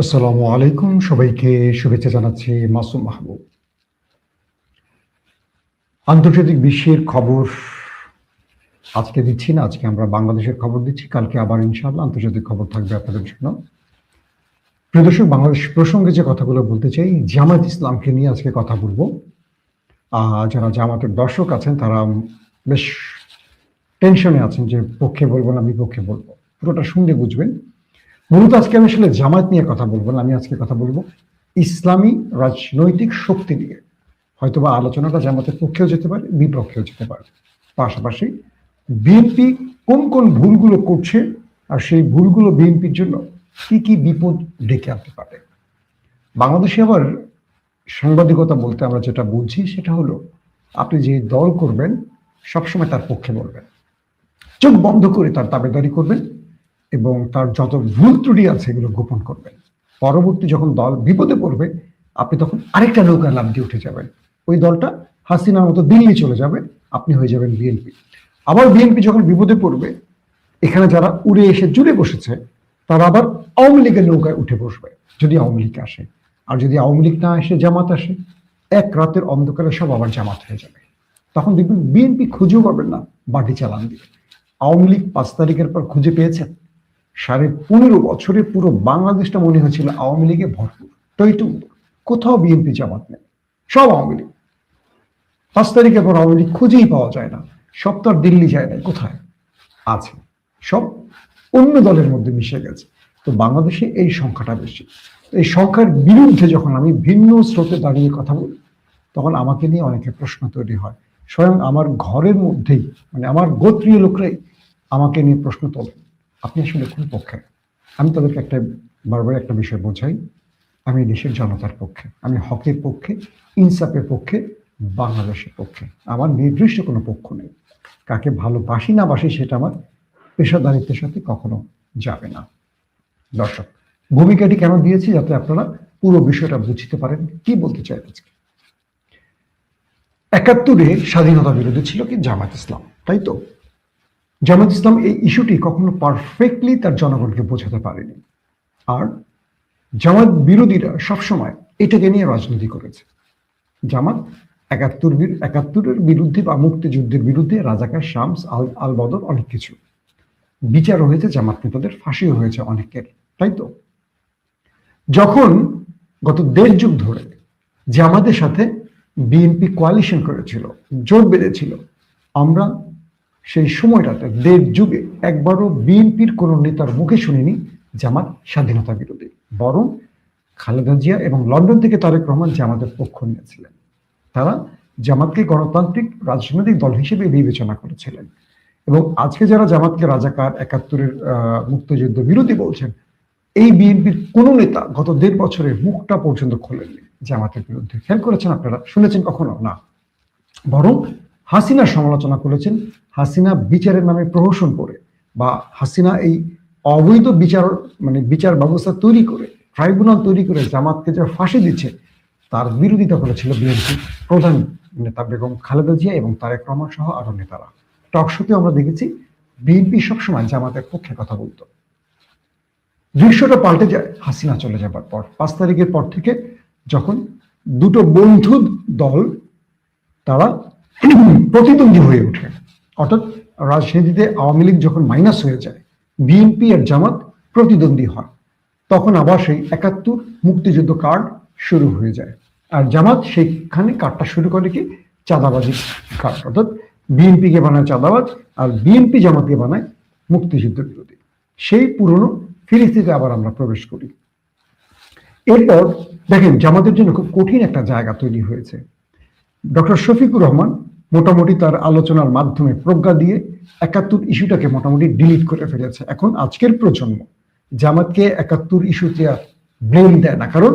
আসসালামু আলাইকুম। সবাইকে শুভেচ্ছা জানাচ্ছি মাসুম মাহবুব। আন্তর্জাতিক বিশ্বের খবর আজকে দিচ্ছি না, আজকে আমরা বাংলাদেশের খবর দিচ্ছি। কালকে আবার ইনশাআল্লাহ আন্তর্জাতিক খবর থাকবে আপনাদের জন্য। প্রিয় দর্শক, বাংলাদেশ প্রসঙ্গে যে কথাগুলো বলতে চাই জামাত ইসলামকে নিয়ে আজকে কথা বলব। যারা জামাতের দর্শক আছেন, তারা বেশ টেনশনে আছেন যে পক্ষে বলব না বিপক্ষে বলব। পুরোটা শুনলে বুঝবেন। মূলত আজকে আমি আসলে জামায়াত নিয়ে কথা বলব না, আমি আজকে কথা বলব ইসলামী রাজনৈতিক শক্তি নিয়ে। হয়তোবা আলোচনাটা জামাতের পক্ষেও যেতে পারে, বিপক্ষেও যেতে পারে। পাশাপাশি বিএনপি কোন কোন ভুলগুলো করছে আর সেই ভুলগুলো বিএনপির জন্য কি কি বিপদ ডেকে আনতে পারে? বাংলাদেশে আবার সাংবাদিকতা বলতে আমরা যেটা বুঝি সেটা হলো, আপনি যে দল করবেন সবসময় তার পক্ষে বলবেন। চোখ বন্ধ করে তার দাবেদারি করবেন। এবং তার যত ভুল ত্রুটি আছে এগুলো গোপন করবেন। পরবর্তী যখন দল বিপদে পড়বে, আপনি তখন আরেকটা নৌকা লাভ দিয়ে উঠে যাবেন। ওই দলটা হাসিনার মতো দিল্লি চলে যাবে, আপনি হয়ে যাবেন বিএনপি। আবার বিএনপি যখন বিপদে পড়বে, এখানে যারা উড়ে এসে জুড়ে বসেছে, তারা আবার আওয়ামী লীগের নৌকায় উঠে বসবে, যদি আওয়ামী লীগ আসে। আর যদি আওয়ামী লীগ না আসে, জামাত আসে, এক রাতের অন্ধকারে সব আবার জামাত হয়ে যাবে। তখন দেখবেন বিএনপি খুঁজেও পাবেন না, বাটি চালান দিয়ে। আওয়ামী লীগ পাঁচ তারিখের পর খুঁজে পেয়েছেন সাড়ে পনেরো বছরে পুরো বাংলাদেশটা মনে হয়েছিল আওয়ামী লীগে ভরপুর। টইটুম্বর কোথাও বিএনপি জামাত নেই। সব আওয়ামী লীগ। পাঁচ তারিখের পর আওয়ামী লীগ খুঁজেই পাওয়া যায় না। সব তো আর দিল্লি যায় না কোথায়? আছে। সব অন্য দলের মধ্যে মিশে গেছে। তো বাংলাদেশে এই সংখ্যাটা বেশি। এই সংখ্যার বিরুদ্ধে যখন আমি ভিন্ন স্রোতে দাঁড়িয়ে কথা বলি, তখন আমাকে নিয়ে অনেকে প্রশ্ন তৈরি হয়। স্বয়ং আমার ঘরের মধ্যেই মানে আমার গোত্রীয় লোকরাই আমাকে নিয়ে প্রশ্ন তোলেন আপনি আসলে কোন পক্ষে? আমি তাদেরকে একটা বারবার একটা বিষয় বোঝাই, আমি দেশের জনতার পক্ষে, আমি হকের পক্ষে, ইনসাফের পক্ষে, বাংলাদেশের পক্ষে। আমার নির্দিষ্ট কোনো পক্ষ নেই। কাকে ভালোবাসি না বাসি সেটা আমার পেশাদারিত্বের সাথে কখনো যাবে না। দর্শক, ভূমিকাটি কেন দিয়েছি যাতে আপনারা পুরো বিষয়টা বুঝতে পারেন? কি বলতে চাই একাত্তরে স্বাধীনতা বিরোধী ছিল কি জামাত ইসলাম, তাই তো? জামাত ইসলাম এই ইস্যুটি কখনো পারফেক্টলি তার জনগণকে বোঝাতে পারেনি। আর জামাত বিরোধীরা সবসময় এটাকে নিয়ে রাজনীতি করেছে। জামাত একাত্তর একাত্তরের বিরুদ্ধে বা মুক্তিযুদ্ধের বিরুদ্ধে রাজাকার শামস আল আল বদর অনেক কিছু। বিচার হয়েছে জামাত নেতাদের, ফাঁসিও হয়েছে অনেকের, তাই তো? যখন গত দেড় যুগ ধরে জামাতের সাথে বিএনপি কোয়ালিশন করেছিল, জোট বেঁধেছিল, আমরা সেই সময়টাতে দেড় যুগে একবারও বিএনপির কোন নেতার মুখে শুনিনি জামাত স্বাধীনতা বিরোধী। বরং খালেদা জিয়া এবং লন্ডন থেকে তারেক রহমান জামাতের পক্ষ নিয়েছিলেন। তারা জামাতকে গণতান্ত্রিক রাজনৈতিক দল হিসেবে বিবেচনা করেছিলেন। এবং আজকে যারা জামাতকে রাজাকার, একাত্তরের মুক্তিযুদ্ধ বিরোধী বলছেন, এই বিএনপির কোন নেতা গত দেড় বছরে মুখটা পর্যন্ত খোলেননি জামাতের বিরুদ্ধে। খেয়াল করেছেন আপনারা? শুনেছেন কখনো? না। বরং হাসিনার সমালোচনা করেছেন। হাসিনা বিচারের নামে প্রহসন করে বা হাসিনা এই অবৈধ বিচার মানে বিচার ব্যবস্থা তৈরি করে, ট্রাইব্যুনাল তৈরি করে জামাতকে যে ফাঁসি দিচ্ছে, তার বিরোধিতা করেছিল বিএনপি প্রধান নেতা বেগম খালেদা জিয়া এবং তারেক রহমান সহ আরও নেতারা। টকশোতে আমরা দেখেছি, বিএনপি সবসময় জামাতের পক্ষে কথা বলতো। দৃশ্যটা পাল্টে যায়, হাসিনা চলে যাবার পর। পাঁচ তারিখের পর থেকে যখন দুটো বন্ধু দল, তারা প্রতিদ্বন্দ্বী হয়ে ওঠে। অর্থাৎ রাজনীতিতে আওয়ামী লীগ যখন মাইনাস হয়ে যায় বিএনপি আর জামাত প্রতিদ্বন্দ্বী হয়। তখন আবার সেই একাত্তর মুক্তিযুদ্ধ কার্ড শুরু হয়ে যায়। আর জামাত সেইখানে কার্ডটা শুরু করে কি? চাঁদাবাজি কার্ড অর্থাৎ বিএনপিকে বানায় চাঁদাবাজ আর বিএনপি জামাতকে বানায় মুক্তিযুদ্ধ বিরোধী। সেই পুরনো ফিরিস্তিতে আবার আমরা প্রবেশ করি। এরপর দেখেন, জামাতের জন্য খুব কঠিন একটা জায়গা তৈরি হয়েছে। ডক্টর শফিকুর রহমান মোটামুটি তার আলোচনার মাধ্যমে প্রজ্ঞা দিয়ে একাত্তর ইস্যুটাকে মোটামুটি ডিলিট করে ফেলেছে। এখন আজকের প্রজন্ম জামাতকে একাত্তর ইস্যুতে আর ব্লেম দেয় না। কারণ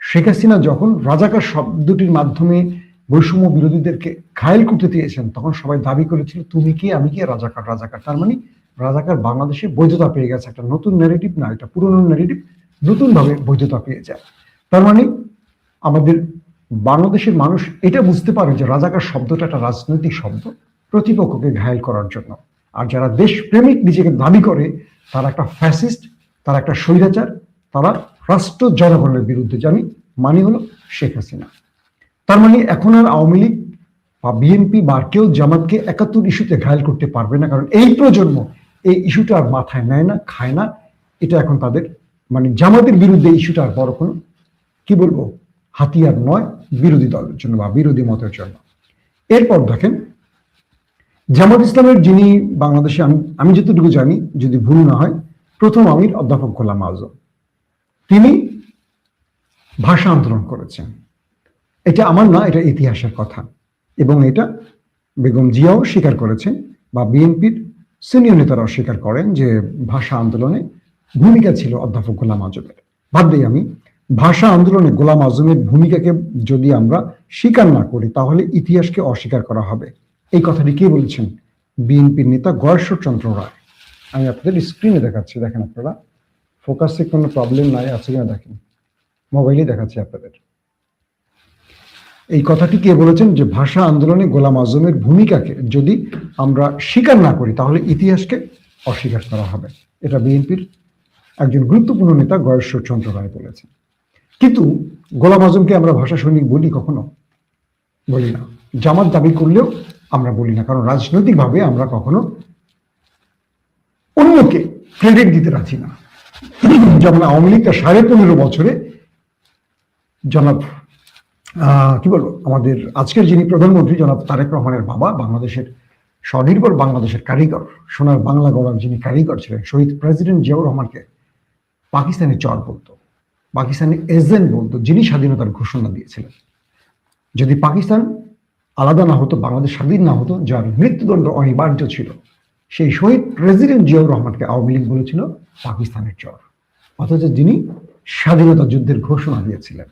শেখ হাসিনা যখন রাজাকার শব্দটির মাধ্যমে বৈষম্য বিরোধীদেরকে ঘায়েল করতে দিয়েছেন তখন সবাই দাবি করেছিল, তুমি কি, আমি কি রাজাকার রাজাকার? তার মানে রাজাকার বাংলাদেশে বৈধতা পেয়ে গেছে। একটা নতুন ন্যারেটিভ না, এটা পুরনো ন্যারেটিভ নতুনভাবে বৈধতা পেয়ে যায়। তার মানে আমাদের বাংলাদেশের মানুষ এটা বুঝতে পারে যে রাজাকার শব্দটা একটা রাজনৈতিক শব্দ, প্রতিপক্ষকে ঘায়েল করার জন্য। আর যারা দেশপ্রেমিক নিজেকে দাবি করে, তারা একটা ফ্যাসিস্ট তারা একটা স্বৈরাচার, তারা রাষ্ট্র জনগণের বিরুদ্ধে জানি মানে হলো শেখ হাসিনা। তার মানে এখন আর আওয়ামী লীগ বা বিএনপি বা কেউ জামাতকে একাত্তর ইস্যুতে ঘায়ল করতে পারবে না, কারণ এই প্রজন্ম এই ইস্যুটা আর মাথায় নেয় না, খায় না। এটা এখন তাদের মানে জামাতের বিরুদ্ধে ইস্যুটা আর বড় কোনো, কি বলব? হাতিয়ার নয়, বিরোধী দলের জন্য বা বিরোধী মতের জন্য। এরপর দেখেন, জামাত ইসলামের যিনি বাংলাদেশে, আমি আমি যতটুকু জানি, যদি ভুল না হয়, প্রথম আমির অধ্যাপক গোলাম আজম। তিনি ভাষা আন্দোলন করেছেন। এটা আমার না, এটা ইতিহাসের কথা। এবং এটা বেগম জিয়াও স্বীকার করেছেন বা বিএনপির সিনিয়র নেতারাও স্বীকার করেন যে ভাষা আন্দোলনে ভূমিকা ছিল অধ্যাপক গোলাম আজমের। বাদ আমি ভাষা আন্দোলনে গোলাম আজমের ভূমিকাকে যদি আমরা স্বীকার না করি, তাহলে ইতিহাসকে অস্বীকার করা হবে। এই কথাটি কে বলেছেন? বিএনপির নেতা গয়েশ্বর চন্দ্র রায়। আমি আপনাদের স্ক্রিনে দেখাচ্ছি, দেখেন আপনারা। ফোকাসে কোনো প্রবলেম নাই, আছে কিনা দেখেন। মোবাইলে দেখাচ্ছি আপনাদের। এই কথাটি কে বলেছেন? যে ভাষা আন্দোলনে গোলাম আজমের ভূমিকাকে যদি আমরা স্বীকার না করি, তাহলে ইতিহাসকে অস্বীকার করা হবে। এটা বিএনপির একজন গুরুত্বপূর্ণ নেতা গয়েশ্বর চন্দ্র রায় বলেছেন। কিন্তু গোলাম আজমকে আমরা ভাষা সৈনিক বলি কখনো? বলি না। জামাত দাবি করলেও আমরা বলি না, কারণ রাজনৈতিকভাবে আমরা কখনো অন্যকে ক্রেডিট দিতে রাজি না। যেমন আওয়ামী লীগ তার সাড়ে পনেরো বছরে জনাব কি বলব, আমাদের আজকের যিনি প্রধানমন্ত্রী জনাব তারেক রহমানের বাবা, বাংলাদেশের স্বনির্ভর বাংলাদেশের কারিগর, সোনার বাংলা গড়ার যিনি কারিগর ছিলেন, শহীদ প্রেসিডেন্ট জিয়াউর রহমানকে পাকিস্তানি চর বলতো পাকিস্তানি এজেন্ট বলতো, যিনি স্বাধীনতার ঘোষণা দিয়েছিলেন। যদি পাকিস্তান আলাদা না হতো, বাংলাদেশ স্বাধীন না হতো, যার মৃত্যুদণ্ড অনিবার্য ছিল, সেই শহীদ প্রেসিডেন্ট জিয়াউর রহমানকে আওয়ামী লীগ বলেছিল, পাকিস্তানের চর। অথচ যিনি স্বাধীনতা যুদ্ধের ঘোষণা দিয়েছিলেন।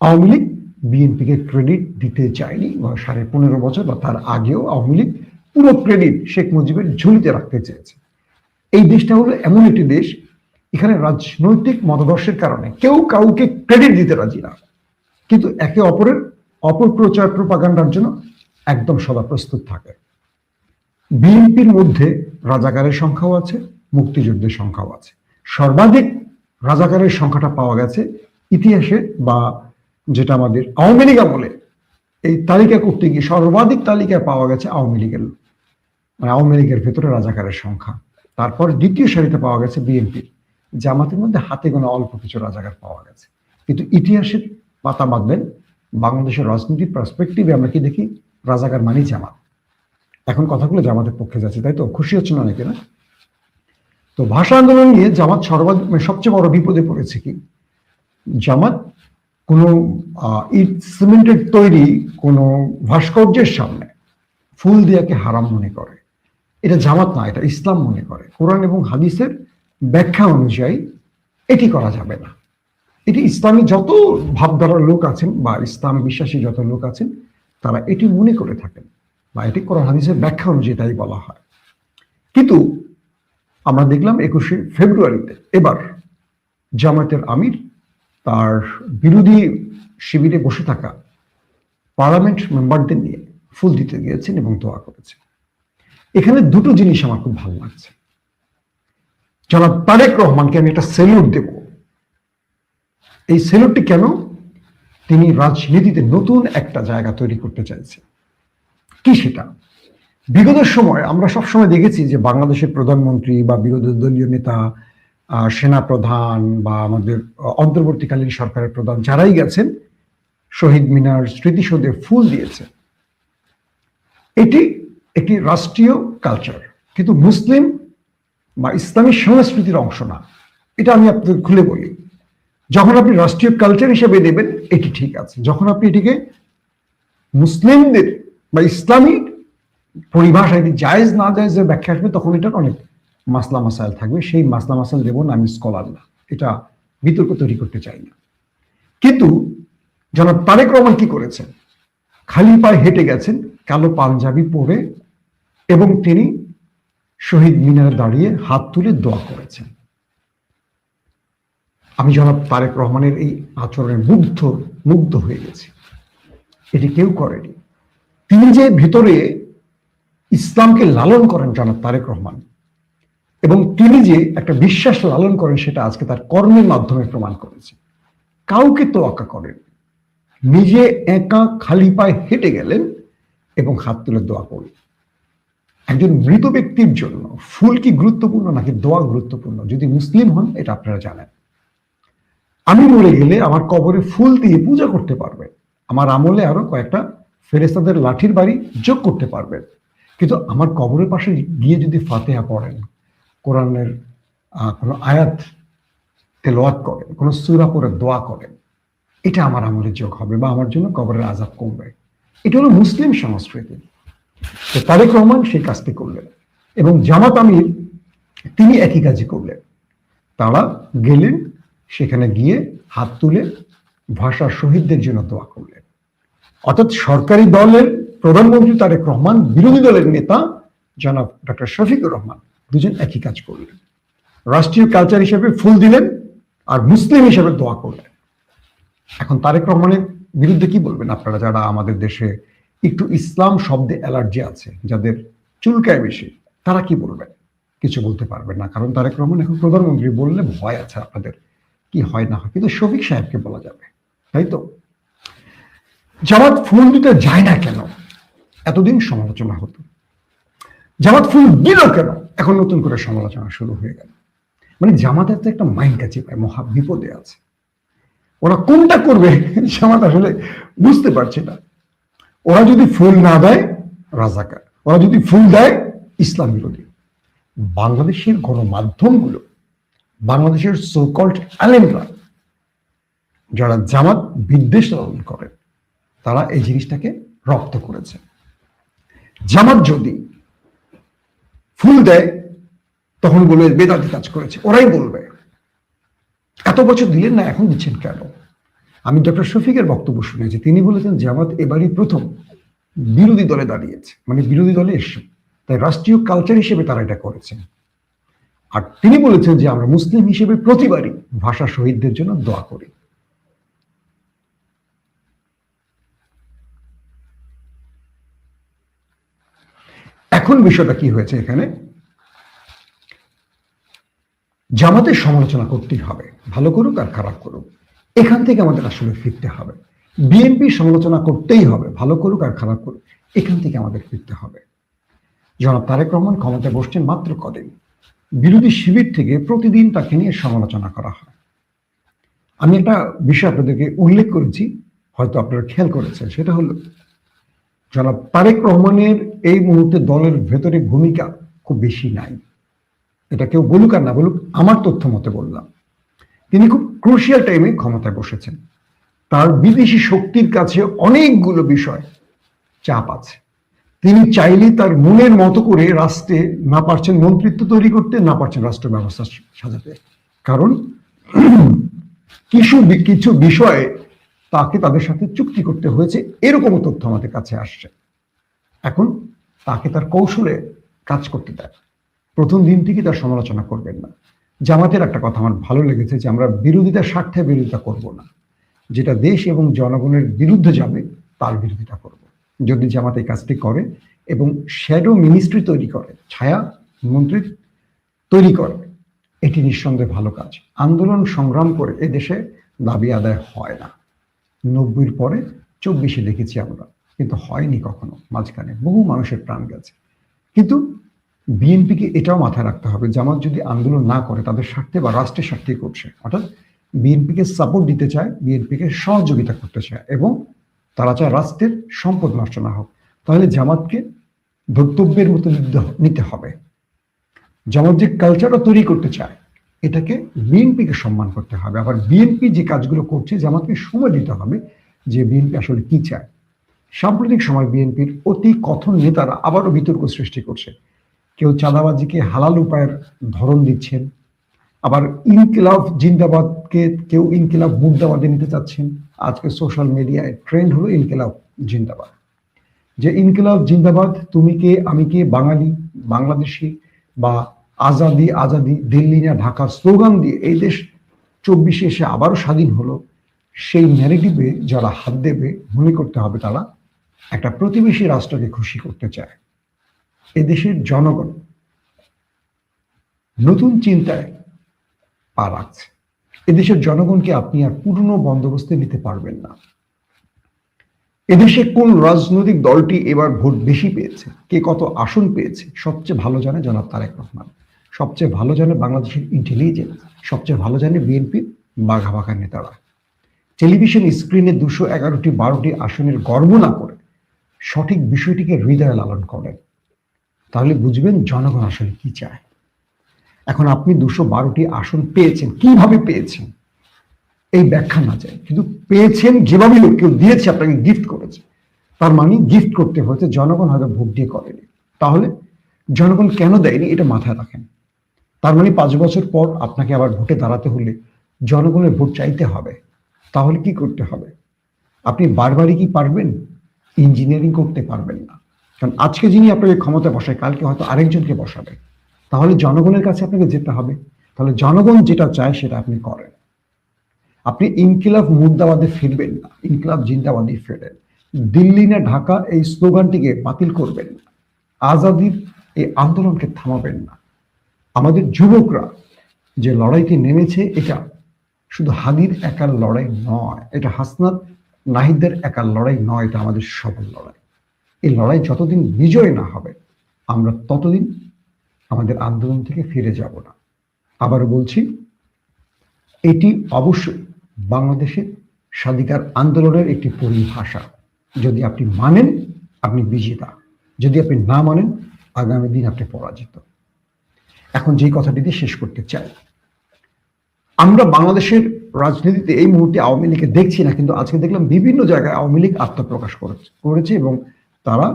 আওয়ামী লীগ বিএনপিকে ক্রেডিট দিতে চায়নি বা সাড়ে পনেরো বছর, বা তার আগেও আওয়ামী লীগ পুরো ক্রেডিট শেখ মুজিবের ঝুলিতে রাখতে চেয়েছে। এই দেশটা হলো এমন একটি দেশ এখানে রাজনৈতিক মতাদর্শের কারণে কেউ কাউকে ক্রেডিট দিতে রাজি না। কিন্তু একে অপরের অপপ্রচার প্রপাগান্ডার জন্য একদম সদা প্রস্তুত থাকে। বিএনপির মধ্যে রাজাকারের সংখ্যাও আছে, মুক্তিযুদ্ধের সংখ্যাও আছে। সর্বাধিক রাজাকারের সংখ্যাটা পাওয়া গেছে ইতিহাসে বা যেটা আমাদের আওয়ামী লীগ বলে এই তালিকা করতে গিয়ে সর্বাধিক তালিকায় পাওয়া গেছে আওয়ামী লীগের মানে আওয়ামী লীগের ভেতরে রাজাকারের সংখ্যা। তারপর দ্বিতীয় সারিতে পাওয়া গেছে বিএনপির জামাতের মধ্যে হাতে গোনা অল্প কিছু রাজাকার পাওয়া গেছে। কিন্তু ইতিহাসের পাতা বাঁধলেন বাংলাদেশের রাজনীতির পার্সপেক্টিভে আমরা কি দেখি? রাজাকার মানি জামাত। এখন কথাগুলো জামাতের পক্ষে যাচ্ছে, তাই তো? খুশি হচ্ছে না অনেকে, না? তো ভাষা আন্দোলন নিয়ে জামাত সর্বাধিক মানে সবচেয়ে বড় বিপদে পড়েছে কি? জামাত কোনো ইট, সিমেন্টের তৈরি কোনো ভাস্কর্যের সামনে ফুল দিয়াকে হারাম মনে করে। এটা জামাত না, এটা ইসলাম মনে করে। কোরআন এবং হাদিসের ব্যাখ্যা অনুযায়ী এটি করা যাবে না। এটি ইসলামী যত ভাবধারার লোক আছেন বা ইসলাম বিশ্বাসী যত লোক আছেন, তারা এটি মনে করে থাকেন বা এটি কোরআন হাদিসের ব্যাখ্যা অনুযায়ী তাই বলা হয়। কিন্তু আমরা দেখলাম একুশে ফেব্রুয়ারিতে এবার জামায়াতের আমির তার বিরোধী শিবিরে বসে থাকা পার্লামেন্ট মেম্বারদের নিয়ে ফুল দিতে গিয়েছেন এবং দোয়া করেছেন। এখানে দুটো জিনিস আমার খুব ভালো লাগছে। জনাব তারেক রহমানকে আমি একটা সেলুট দেব। এই সেলুটটি কেন? তিনি রাজনীতিতে নতুন একটা জায়গা তৈরি করতে চাইছে কি সেটা? বিগত সময় আমরা সবসময় দেখেছি যে বাংলাদেশের প্রধানমন্ত্রী বা বিরোধী দলীয় নেতা সেনা প্রধান বা আমাদের অন্তর্বর্তীকালীন সরকারের প্রধান যারাই গেছেন, শহীদ মিনার স্মৃতিসৌধে ফুল দিয়েছে এটি একটি রাষ্ট্রীয় কালচার কিন্তু মুসলিম বা ইসলামী সংস্কৃতির অংশ না। এটা আমি আপনাদের খুলে বলি। যখন আপনি রাষ্ট্রীয় কালচার হিসেবে নেবেন, এটি ঠিক আছে। যখন আপনি এটিকে মুসলিমদের বা ইসলামী পরিভাষা এটি জায়েজ না জায়েজের ব্যাখ্যা আসবে, তখন এটার অনেক মাসলা মাসাইল থাকবে। সেই মাসলা মাসাইল দেব না, আমি স্কলার না। এটা বিতর্ক তৈরি করতে চাই না। কিন্তু জনাব তারেক রহমান কি করেছেন? খালি পায়ে হেঁটে গেছেন, কালো পাঞ্জাবি পরে এবং তিনি শহীদ মিনারে দাঁড়িয়ে হাত তুলে দোয়া করেছেন। আমি জনাব তারেক রহমানের এই আচরণে মুগ্ধ মুগ্ধ হয়ে গেছি। এটি কেউ করেনি। তিনি যে ভিতরে ইসলামকে লালন করেন জনাব তারেক রহমান, এবং তিনি যে একটা বিশ্বাস লালন করেন সেটা আজকে তার কর্মের মাধ্যমে প্রমাণ করেছে। কাউকে তোয়াক্কা করেন। নিজে একা খালি পায়ে হেঁটে গেলেন এবং হাত তুলে দোয়া করলেন। একজন মৃত ব্যক্তির জন্য ফুল কি গুরুত্বপূর্ণ নাকি দোয়া গুরুত্বপূর্ণ? যদি মুসলিম হন, এটা আপনারা জানেন। আমি মরে গেলে আমার কবরে ফুল দিয়ে পূজা করতে পারবেন। আমার আমলে আরও কয়েকটা ফেরেস্তাদের লাঠির বাড়ি যোগ করতে পারবেন। কিন্তু আমার কবরের পাশে গিয়ে যদি ফাতেহা পড়েন, কোরআনের কোনো আয়াত তেলোয়াত করেন, কোনো সুরা করে দোয়া করেন, এটা আমার আমলে যোগ হবে বা আমার জন্য কবরের আজাব কমবে। এটা হলো মুসলিম সংস্কৃতি। তো তারেক রহমান সেই কাজটি করলেন এবং জামাত আমির তিনি একই কাজই করলেন। তারা গেলেন, সেখানে গিয়ে হাত তুলে ভাষা শহীদদের জন্য দোয়া করলেন। অর্থাৎ সরকারি দলের প্রধানমন্ত্রী তারেক রহমান, বিরোধী দলের নেতা জনাব ডক্টর শফিকুর রহমান দুজন একই কাজ করলেন। রাষ্ট্রীয় কালচার হিসেবে ফুল দিলেন আর মুসলিম হিসেবে দোয়া করলেন। এখন তারেক রহমানের বিরুদ্ধে কি বলবেন আপনারা যারা আমাদের দেশে একটু ইসলাম শব্দে অ্যালার্জি আছে, যাদের চুলকায় বেশি, তারা কি বলবেন কিছু বলতে পারবেন না, কারণ তারেক রহমান এখন প্রধানমন্ত্রী বললে ভয় আছে আপনাদের কি হয় না হয়, কিন্তু শফিক সাহেবকে বলা যাবে, তাই তো? জামাত ফুল দিতে যায় না কেন? এতদিন সমালোচনা হতো। জামাত ফুল দিল কেন? এখন নতুন করে সমালোচনা শুরু হয়ে গেল। মানে জামাতের তো একটা মাইন্ড কাছে পায় মহা বিপদে আছে। ওরা কোনটা করবে? জামাত আসলে বুঝতে পারছে না। ওরা যদি ফুল না দেয়, রাজাকার। ওরা যদি ফুল দেয়, ইসলাম বিরোধী। বাংলাদেশের গণমাধ্যমগুলো, বাংলাদেশের সোকল্ড আলেমরা, যারা জামাত বিদ্বেষ লালন করেন, তারা এই জিনিসটাকে রপ্ত করেছে। জামাত যদি ফুল দেয়, তখন বলবে বেদাতি কাজ করেছে। ওরাই বলবে। এত বছর দিলেন না, এখন দিচ্ছেন কেন? আমি ডক্টর শফিকের বক্তব্য শুনেছি। তিনি বলেছেন, জামাত এবারই প্রথম বিরোধী দলে দাঁড়িয়েছে। মানে বিরোধী দলে এসে তাই রাষ্ট্রীয় কালচার হিসেবে তারা এটা করেছেন আর তিনি বলেছেন যে, আমরা মুসলিম হিসেবে প্রতিবারই ভাষা শহীদদের জন্য দোয়া করি। এখন বিষয়টা কি হয়েছে এখানে? জামাতের সমালোচনা করতেই হবে। ভালো করুক আর খারাপ করুক। এখান থেকে আমাদের আসলে ফিরতে হবে। বিএনপি সমালোচনা করতেই হবে, ভালো করুক আর খারাপ করুক, এখান থেকে আমাদের ফিরতে হবে। জনাব তারেক রহমান ক্ষমতায় বসছেন মাত্র কদিন। বিরোধী শিবির থেকে প্রতিদিন তাকে নিয়ে সমালোচনা করা হয়। আমি একটা বিষয় আপনাদেরকে উল্লেখ করেছি, হয়তো আপনারা খেয়াল করেছেন, সেটা হলো জনাব তারেক রহমানের এই মুহূর্তে দলের ভেতরে ভূমিকা খুব বেশি নাই। এটা কেউ বলুক আর না বলুক, আমার তথ্য মতে বললাম। তিনি খুব ক্রুশিয়াল টাইমে ক্ষমতায় বসেছেন। তার বিদেশি শক্তির কাছে অনেকগুলো বিষয় চাপ আছে। তিনি চাইলে তার মনের মতো করে রাষ্ট্রে না পারছেন মন্ত্রিত্ব তৈরি করতে, না পারছেন রাষ্ট্র ব্যবস্থা সাজাতে। কারণ কিছু কিছু বিষয়ে তাকে তাদের সাথে চুক্তি করতে হয়েছে এরকম তথ্য আমাদের কাছে আসছে। এখন তাকে তার কৌশলে কাজ করতে দেয়। প্রথম দিন থেকে তার সমালোচনা করবেন না। জামাতের একটা কথা আমার ভালো লেগেছে যে আমরা বিরোধিতার স্বার্থে বিরোধিতা করব না। যেটা দেশ এবং জনগণের বিরুদ্ধে যাবে, তার বিরোধিতা করব। যদি জামাত এই কাজটি করে এবং শ্যাডো মিনিস্ট্রি তৈরি করে, ছায়া মন্ত্রী তৈরি করে, এটি নিঃসন্দেহে ভালো কাজ। আন্দোলন সংগ্রাম করে এ দেশে দাবি আদায় হয় না। নব্বইয়ের পরে চব্বিশে দেখেছি আমরা, কিন্তু হয়নি কখনো। মাঝখানে বহু মানুষের প্রাণ গেছে। কিন্তু বিএনপিকে এটাও মাথায় রাখতে হবে, জামাত যদি আন্দোলন না করে, তাদের স্বার্থে বা রাষ্ট্রের স্বার্থে করছে। অর্থাৎ বিএনপিকে সাপোর্ট দিতে চায়, বিএনপিকে সহযোগিতা করতে চায় এবং তারা চায় রাষ্ট্রের সম্পদ নষ্ট না হোক। তাহলে জামাতকে ধর্তব্যের মতো নিতে হবে। জামাত যে কালচারটা তৈরি করতে চায়, এটাকে বিএনপিকে সম্মান করতে হবে। আবার বিএনপি যে কাজগুলো করছে, জামাতকে সময় দিতে হবে যে বিএনপি আসলে কি চায়। সাম্প্রতিক সময় বিএনপির অতি কথন নেতারা আবারও বিতর্ক সৃষ্টি করছে। কেউ চাঁদাবাজিকে হালাল উপায়ের ধরন দিচ্ছেন, আবার ইনকিলাব জিন্দাবাদকে কেউ ইনকিলাব মুর্দাবাদে নিতে চাচ্ছেন। আজকে সোশ্যাল মিডিয়ায় ট্রেন্ড হলো ইনকিলাব জিন্দাবাদ। যে ইনকিলাব জিন্দাবাদ, তুমি কে, আমি কে, বাঙালি, বাংলাদেশি বা আজাদি আজাদি, দিল্লি না ঢাকা স্লোগান দিয়ে এই দেশ চব্বিশে এসে আবারও স্বাধীন হলো, সেই ন্যারেটিভে যারা হাত দেবে, মনে করতে হবে তারা একটা প্রতিবেশী রাষ্ট্রকে খুশি করতে চায়। এদেশের জনগণ নতুন চিন্তায় পা রাখছে। এদেশের জনগণকে আপনি আর পুরনো বন্দোবস্তে নিতে পারবেন না। এদেশে কোন রাজনৈতিক দলটি এবার ভোট বেশি পেয়েছে, কে কত আসন পেয়েছে, সবচেয়ে ভালো জানে জনাব তারেক রহমান। সবচেয়ে ভালো জানে বাংলাদেশের ইন্টেলিজেন্স সবচেয়ে ভালো জানে বিএনপির বাঘা বাঘা নেতারা। টেলিভিশন স্ক্রিনে দুশো এগারোটি বারোটি আসনের গর্ব না করে সঠিক বিষয়টিকে হৃদয়ে লালন করেন। তাহলে বুঝবেন জনগণ আসলে কি চায়। এখন আপনি দুশো বারোটি আসন পেয়েছেন, কীভাবে পেয়েছেন? এই ব্যাখ্যা না চাই। কিন্তু পেয়েছেন যেভাবে কেউ দিয়েছে, আপনাকে গিফট করেছে। তার মানে গিফট করতে হয়েছে, জনগণ হয়তো ভোট দিয়ে করেনি। তাহলে জনগণ কেন দেয়নি, এটা মাথায় রাখেন। তার মানে পাঁচ বছর পর আপনাকে আবার ভোটে দাঁড়াতে হলে জনগণের ভোট চাইতে হবে। তাহলে কি করতে হবে? আপনি বারবারই কি পারবেন? ইঞ্জিনিয়ারিং করতে পারবেন না। কারণ আজকে যিনি আপনাকে ক্ষমতা বসায়, কালকে হয়তো আরেকজনকে বসাবে। তাহলে জনগণের কাছে আপনাকে যেতে হবে। তাহলে জনগণ যেটা চায় সেটা আপনি করেন। আপনি ইনকিলাব মুর্দাবাদে ফিরবেন না। ইনকিলাব জিন্দাবাদে ফেরেন দিল্লি না ঢাকা এই স্লোগানটিকে বাতিল করবেন না। আজাদির এই আন্দোলনকে থামাবেন না। আমাদের যুবকরা যে লড়াইতে নেমেছে, এটা শুধু হাদির একার লড়াই নয়, এটা হাসনাত নাহিদদের একার লড়াই নয়, এটা আমাদের সবার লড়াই। এই লড়াই যতদিন বিজয় না হবে, আমরা ততদিন আমাদের আন্দোলন থেকে ফিরে যাব না। আবারও বলছি, এটি অবশ্যই বাংলাদেশের স্বাধিকার আন্দোলনের একটি পরিভাষা। যদি আপনি মানেন, আপনি বিজেতা। যদি আপনি না মানেন, আগামী দিন আপনি পরাজিত। এখন যেই কথাটি দিয়ে শেষ করতে চাই, আমরা বাংলাদেশের রাজনীতিতে এই মুহূর্তে আওয়ামী লীগকে দেখছি না, কিন্তু আজকে দেখলাম বিভিন্ন জায়গায় আওয়ামী লীগ আত্মপ্রকাশ করেছে এবং তারা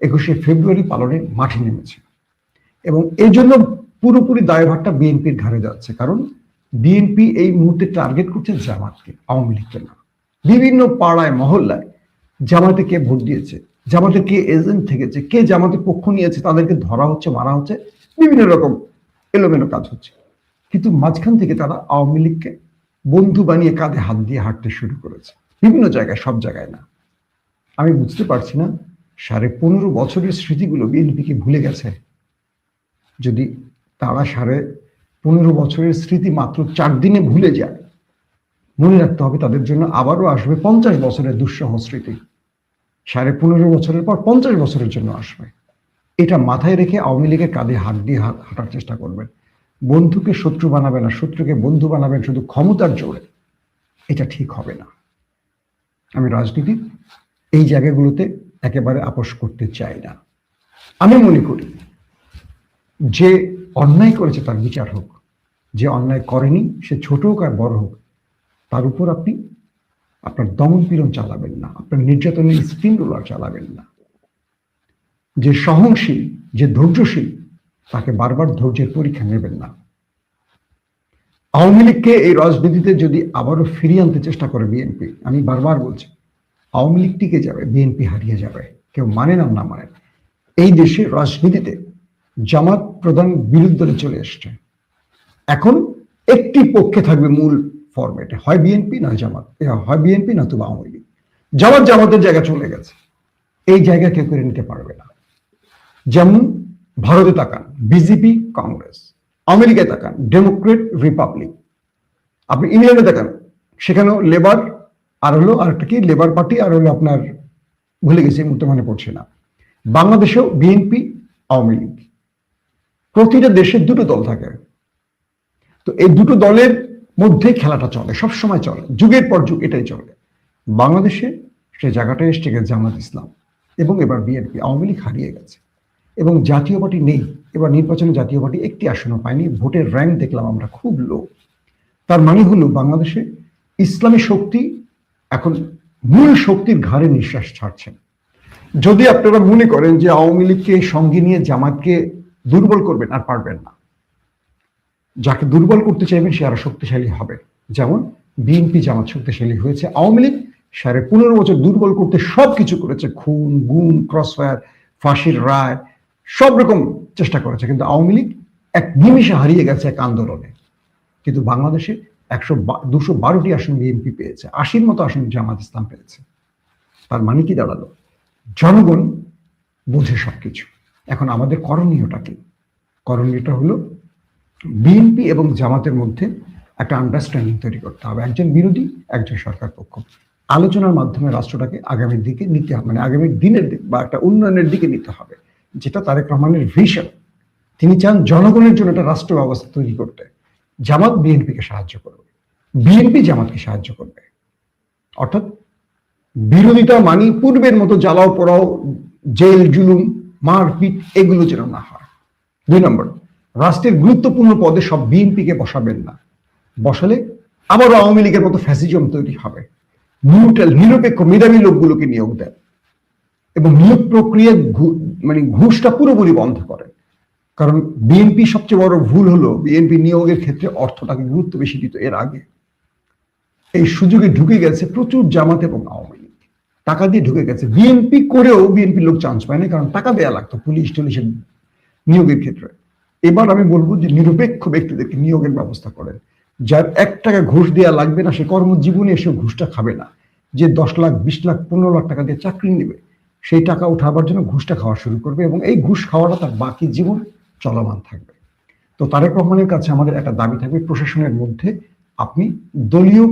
একুশে ফেব্রুয়ারি পালনে মাঠে নেমেছে। এবং এই জন্য পুরোপুরি দায়ভারটা বিএনপির ঘাড়ে যাচ্ছে। কারণ বিএনপি এই মুহূর্তে টার্গেট করছে জামাতকে, আওয়ামী লীগকে না। বিভিন্ন পাড়ায়, মহল্লায় জামাতে কে ভোট দিয়েছে। জামাতে কে এজেন্ট থেকেছে, কে জামাতে পক্ষ নিয়েছে, তাদেরকে ধরা হচ্ছে, মারা হচ্ছে, বিভিন্ন রকম এলোমেলো কাজ হচ্ছে। কিন্তু মাঝখান থেকে তারা আওয়ামী লীগকে বন্ধু বানিয়ে কাঁধে হাত দিয়ে হাঁটতে শুরু করেছে। বিভিন্ন জায়গায়, সব জায়গায় না। আমি বুঝতে পারছি না সাড়ে পনেরো বছরের স্মৃতিগুলো বিএনপিকে ভুলে গেছে। যদি তারা সাড়ে পনেরো বছরের স্মৃতি মাত্র চার দিনে ভুলে যায়, মনে রাখতে হবে তাদের জন্য আবারও আসবে পঞ্চাশ বছরের দুঃসহ স্মৃতি। সাড়ে পনেরো বছরের পর পঞ্চাশ বছরের জন্য আসবে। এটা মাথায় রেখে আওয়ামী লীগের কাঁধে হাত দিয়ে হাঁটার চেষ্টা করবেন। বন্ধুকে শত্রু বানাবে না, শত্রুকে বন্ধু বানাবেন শুধু ক্ষমতার জোরে। এটা ঠিক হবে না। আমি রাজনীতি এই জায়গাগুলোতে একেবারে আপোষ করতে চাই না। আমি মনে করি, যে অন্যায় করেছে তার বিচার হোক, যে অন্যায় করেনি, সে ছোট হোক আর বড় হোক, তার উপর আপনি, আপনার দমন পীড়ন চালাবেন না, আপনার নির্যাতনের স্পিন রোলার চালাবেন না। যে সহনশীল, যে ধৈর্যশীল, তাকে বারবার ধৈর্যের পরীক্ষা নেবেন না। আওয়ামী লীগকে এই রাজনীতিতে যদি আবারও ফিরিয়ে আনতে চেষ্টা করে বিএনপি, আমি বারবার বলছি আওয়ামী লীগ টিকে যাবে, বিএনপি হারিয়ে যাবে, কেউ মানে না না মানে। এই দেশে রাজনীতিতে জামাত প্রধান বিরোধী দলে চলে এসছে। এখন একটি পক্ষে থাকবে মূল ফরম্যাটে, হয় বিএনপি, না জামাত হয় বিএনপি, না তো আওয়ামী লীগ। জামাত জামাতের জায়গা চলে গেছে। এই জায়গা কেউ করে নিতে পারবে না। যেমন ভারতে তাকান, বিজেপি, কংগ্রেস, আমেরিকায় তাকান, ডেমোক্রেট রিপাবলিক। আপনি ইংল্যান্ডে তাকান, সেখানেও লেবার আর হলো আরেকটা কি লেবার পার্টি আর হলো আপনার ভুলে গেছি, এই মুহূর্তে মনে পড়ছে না। বাংলাদেশেও বিএনপি আওয়ামী লীগ। প্রতিটা দেশে দুটো দল থাকে। তো এই দুটো দলের মধ্যে খেলাটা চলে সব সময় চলে, যুগের পর যুগ এটাই চলে। বাংলাদেশে সে জায়গাটা এসছে গেছে জামাত ইসলাম এবং এবার বিএনপি আওয়ামী লীগ হারিয়ে গেছে। এবং জাতীয় পার্টি নেই, এবার নির্বাচনে জাতীয় পার্টি একটি আসনও পায়নি, ভোটের র্যাঙ্ক দেখলাম আমরা খুব লো তার মানে হলো বাংলাদেশে ইসলামী শক্তি এখন মূল শক্তির ঘাড়ে নিঃশ্বাস ছাড়ছেন যদি আপনারা মনে করেন যে আওয়ামী লীগকে সঙ্গে নিয়ে জামাতকে দুর্বল করবেন, আর পারবেন না। যাকে দুর্বল করতে চাইবেন, সে আরও শক্তিশালী হবে। যেমন বিএনপি জামাত শক্তিশালী হয়েছে। আওয়ামী লীগ সাড়ে পনেরো বছর দুর্বল করতে সব কিছু করেছে। খুন, গুম ক্রসফায়ার ফাঁসির রায়, সব রকম চেষ্টা করেছে। কিন্তু আওয়ামী লীগ এক নিমিষে হারিয়ে গেছে এক আন্দোলনে। কিন্তু বাংলাদেশে একশো দুশো বারোটি আসন বিএনপি পেয়েছে, আশির মতো আসন জামাত ইসলাম পেয়েছে। তার মানে কি দাঁড়াল? জনগণ বোঝে সবকিছু। এখন আমাদের করণীয়টা কি? করণীয়টা হলো বিএনপি এবং জামাতের মধ্যে একটা আন্ডারস্ট্যান্ডিং তৈরি করতে হবে। একজন বিরোধী, একজন সরকার পক্ষ। আলোচনার মাধ্যমে রাষ্ট্রটাকে আগামীর দিকে নিতে হবে মানে আগামী দিনের দিক বা একটা উন্নয়নের দিকে নিতে হবে। যেটা তারেক রহমানের ভিশন তিনি চান জনগণের জন্য একটা রাষ্ট্র ব্যবস্থা তৈরি করতে। জামাত বিএনপিকে সাহায্য করবে বিএনপি জামাতকে সাহায্য করবে। অর্থাৎ বিরোধিতা মানি পূর্বের মতো জ্বালাও পোড়াও, জেল, জুলুম, মারপিট, এগুলো যেন না হয়। দুই নম্বর, রাষ্ট্রের গুরুত্বপূর্ণ পদে সব বিএনপিকে বসাবেন না। বসালে আবার আওয়ামী লীগের মতো ফ্যাসিজম তৈরি হবে। নিউট্রাল, নিরপেক্ষ, মেধাবী লোকগুলোকে নিয়োগ দেন এবং নিয়োগ প্রক্রিয়া মানে ঘুষটা পুরোপুরি বন্ধ করেন। কারণ বিএনপি সবচেয়ে বড় ভুল হলো বিএনপি নিয়োগের ক্ষেত্রে অর্থটাকে গুরুত্ব বেশি দিত এর আগে। এই সুযোগে ঢুকে গেছে প্রচুর জামাত এবং আওয়ামী লীগ। টাকা দিয়ে ঢুকে গেছে। বিএনপি করেও বিএনপি লোক চান্স পায় না কারণ টাকা দেয়া লাগতো পুলিশ টুলিশের নিয়োগের ক্ষেত্রে। এবার আমি বলব যে নিরপেক্ষ ব্যক্তিদেরকে নিয়োগের ব্যবস্থা করেন। যার এক টাকা ঘুষ দেওয়া লাগবে না, সে কর্মজীবনে এসে ঘুষটা খাবে না। যে দশ লাখ, বিশ লাখ, পনেরো লাখ টাকা দিয়ে চাকরি নেবে, সেই টাকা উঠাবার জন্য ঘুষটা খাওয়া শুরু করবে এবং এই ঘুষ খাওয়াটা তার বাকি জীবন চলমান থাকবে। তো তারেক রহমানের কাছে আমাদের একটা দাবি থাকবে, প্রশাসনের মধ্যে আপনি দলীয়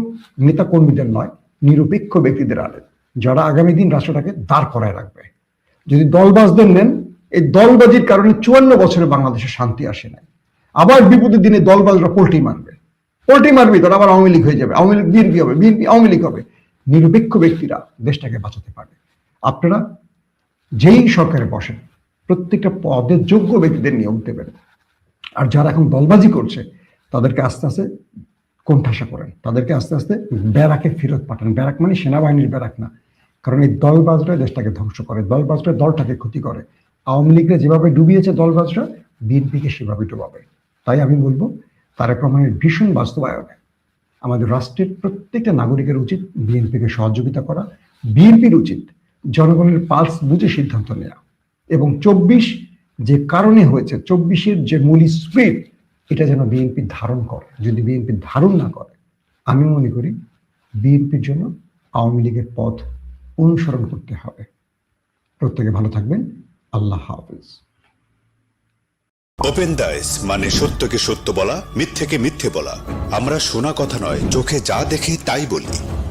নেতা কর্মীদের নয়, নিরপেক্ষ ব্যক্তিদের আনেন যারা আগামী দিন রাষ্ট্রটাকে দাঁড় করায় রাখবে। যদি দলবাজদের নেন, এই দলবাজির কারণে চুয়ান্ন বছরে বাংলাদেশে শান্তি আসে নাই। আবার বিপদের দিনে দলবাজরা পোল্টি মারবে। পোল্টি মারবি তোর আবার আওয়ামী লীগ হয়ে যাবে, আওয়ামী লীগ, বিএনপি হবে, বিএনপি, আওয়ামী লীগ হবে। নিরপেক্ষ ব্যক্তিরা দেশটাকে বাঁচাতে পারে আপনারা যেই সরকারে বসেন, প্রত্যেকটা পদের যোগ্য ব্যক্তিদের নিয়োগ দেবেন। আর যারা এখন দলবাজি করছে, তাদেরকে আস্তে আস্তে কোণঠাসা করেন। তাদেরকে আস্তে আস্তে ব্যারাকে ফেরত পাঠান। ব্যারাক মানে সেনাবাহিনীর ব্যারাক না। কারণ এই দলবাজরা দেশটাকে ধ্বংস করে। দলবাজরা দলটাকে ক্ষতি করে। আওয়ামী লীগরা যেভাবে ডুবিয়েছে দলবাজরা, বিএনপিকে সেভাবে ডুবাবে। তাই আমি বলব, তারেক রহমানের ভীষণ বাস্তবায়নে আমাদের রাষ্ট্রের প্রত্যেকটা নাগরিকের উচিত বিএনপিকে সহযোগিতা করা। বিএনপির উচিত জনগণের পালস বুঝে সিদ্ধান্ত নেওয়া এবং চব্বিশ যে কারণে হয়েছে, চব্বিশের যে মূল স্পিরিট এটা যেন বিএনপি ধারণ করে। যদি বিএনপি ধারণ না করে, আমি মনে করি বিএনপির জন্য আওয়ামী লীগের পথ অনুসরণ করতে হবে। প্রত্যেকে ভালো থাকবেন। আল্লাহ হাফিজ। ওপেন দাইস মানে সত্যকে সত্য বলা, মিথ্যেকে মিথ্যে বলা। আমরা শোনা কথা নয়, চোখে যা দেখি তাই বলি।